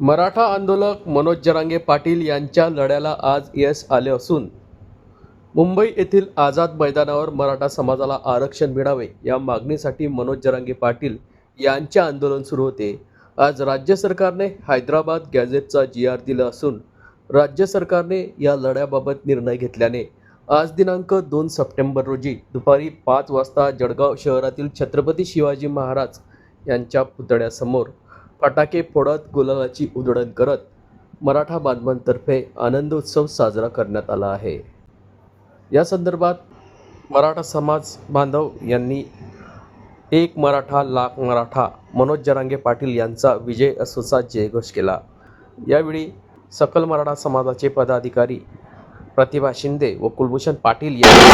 मराठा आंदोलक मनोज जरांगे पाटील यांच्या लढ्याला आज यश आले असून मुंबई येथील आझाद मैदानावर मराठा समाजाला आरक्षण मिळावे या मागणीसाठी मनोज जरांगे पाटील यांचे आंदोलन सुरू होते. आज राज्य सरकारने हैदराबाद गॅझेटचा जी आर दिला असून राज्य सरकारने या लढ्याबाबत निर्णय घेतल्याने आज दिनांक दोन सप्टेंबर रोजी दुपारी पाच वाजता जळगाव शहरातील छत्रपती शिवाजी महाराज यांच्या पुतळ्यासमोर फटाके फोडत गुलालाची उधळण करत मराठा बांधवांतर्फे आनंदोत्सव साजरा करण्यात आला आहे. या संदर्भात मराठा समाज बांधव यांनी एक मराठा लाख मराठा मनोज जरांगे पाटील यांचा विजय असोचा जयघोष केला. यावेळी सकल मराठा समाजाचे पदाधिकारी प्रतिभा शिंदे व कुलभूषण पाटील यांनी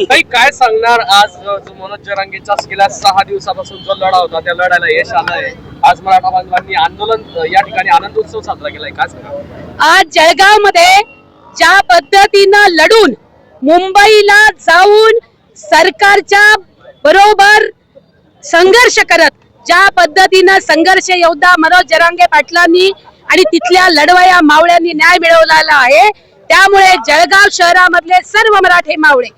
काही काय सांगणार? आज जो मनोज जरांगेचा गेल्या सहा दिवसापासून जो लढा होता त्या लढ्याला यश आलंय. आज मराठा बांधवांनी आंदोलन या ठिकाणी आनंद उत्सव साजरा केलाय. काय आज जळगावमध्ये ज्या पद्धतीनं लढून मुंबईला जाऊन सरकारच्या बरोबर संघर्ष करत ज्या पद्धतीनं संघर्ष योद्धा मनोज जरांगे पाटलांनी आणि तिथल्या लढवया मावळ्यांनी न्याय मिळवलेला आहे त्यामुळे जळगाव शहरामधले सर्व मराठे मावळे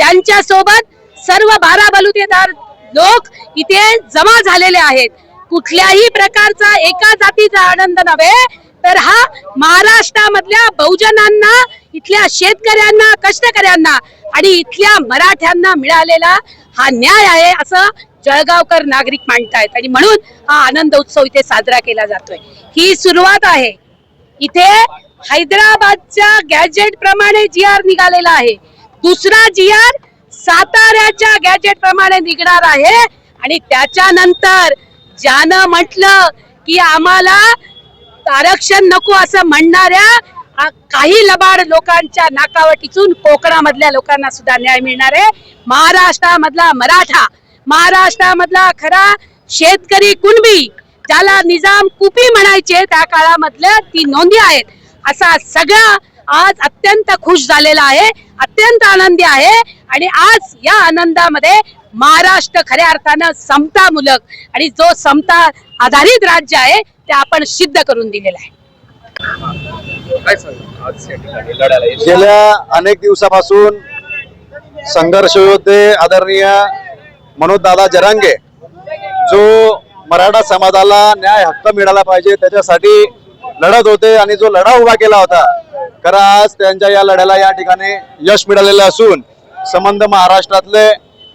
त्यांच्यासोबत सर्व बारा बलुतेदार लोक इथे जमा झालेले आहेत. कुठल्याही प्रकारचा एका जातीचा आनंद नव्हे तर हा महाराष्ट्रामधल्या बहुजनांना इथल्या शेतकऱ्यांना कष्टकऱ्यांना आणि इथल्या मराठ्यांना मिळालेला हा न्याय आहे असं जळगावकर नागरिक मांडतायत आणि म्हणून हा आनंद उत्सव इथे साजरा केला जातोय. ही सुरुवात आहे. इथे हैदराबादच्या गॅजेट प्रमाणे जी आर निघालेला आहे. दुसरा जी आर साताऱ्याच्या गॅजेट प्रमाणे निघणार आहे. आणि त्याच्यानंतर ज्यानं म्हटलं की आम्हाला आरक्षण नको असं म्हणणाऱ्या काही लबाड लोकांच्या नाकावर टिचून कोकणामधल्या लोकांना सुद्धा न्याय मिळणार आहे. महाराष्ट्रामधला मराठा महाराष्ट्रामधला खरा शेतकरी कुणबी ज्याला निजाम कुपी म्हणायचे त्या काळामधल्या ती नोंदी आहेत. असा सगळा आज अत्यंत खुश झालेला आहे अत्यंत आनंदी आहे आणि आज या आनंदामध्ये महाराष्ट्र खऱ्या अर्थानं समतामूलक आणि जो समता आधारित राज्य आहे ते आपण सिद्ध करून दिलेलं आहे. काय सांगा? आज या ठिकाणी लढ्याला यश गेल्या अनेक दिवसापासून संघर्ष योद्धे आदरणीय मनोजदादा जरांगे जो मराठा समाजाला न्याय हक्क मिळाला पाहिजे त्याच्यासाठी लढत होते आणि जो लढा उभा केला होता खरं आज त्यांच्या या लढ्याला या ठिकाणी यश मिळालेलं असून संबंध महाराष्ट्रातले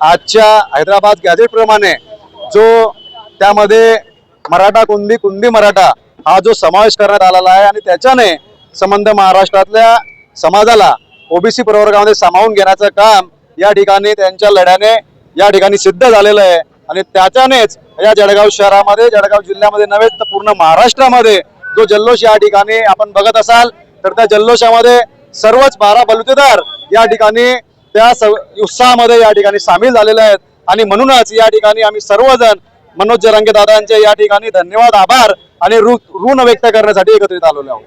आजच्या हैदराबाद गॅझेट प्रमाणे जो त्यामध्ये मराठा कुंदी कुंदी मराठा हा जो समावेश करण्यात आलेला आहे आणि त्याच्याने संबंध महाराष्ट्रातल्या समाजाला ओबीसी प्रवर्गामध्ये सामावून घेण्याचं काम या ठिकाणी त्यांच्या लढ्याने या ठिकाणी सिद्ध झालेलं आहे. आणि त्याच्यानेच या जळगाव शहरामध्ये जळगाव जिल्ह्यामध्ये नव्हे तर पूर्ण महाराष्ट्रामध्ये जो जल्लोष या ठिकाणी आपण बघत असाल तर त्या जल्लोषामध्ये सर्वच बारा बलुतेदार या ठिकाणी त्या स- उत्साहामध्ये या ठिकाणी सामील झालेले आहेत. आणि म्हणूनच या ठिकाणी आम्ही सर्वजण मनोज जरांगे दादांचे या ठिकाणी धन्यवाद आभार आणि ऋ ऋण व्यक्त करण्यासाठी एकत्रित आलेलो आहोत.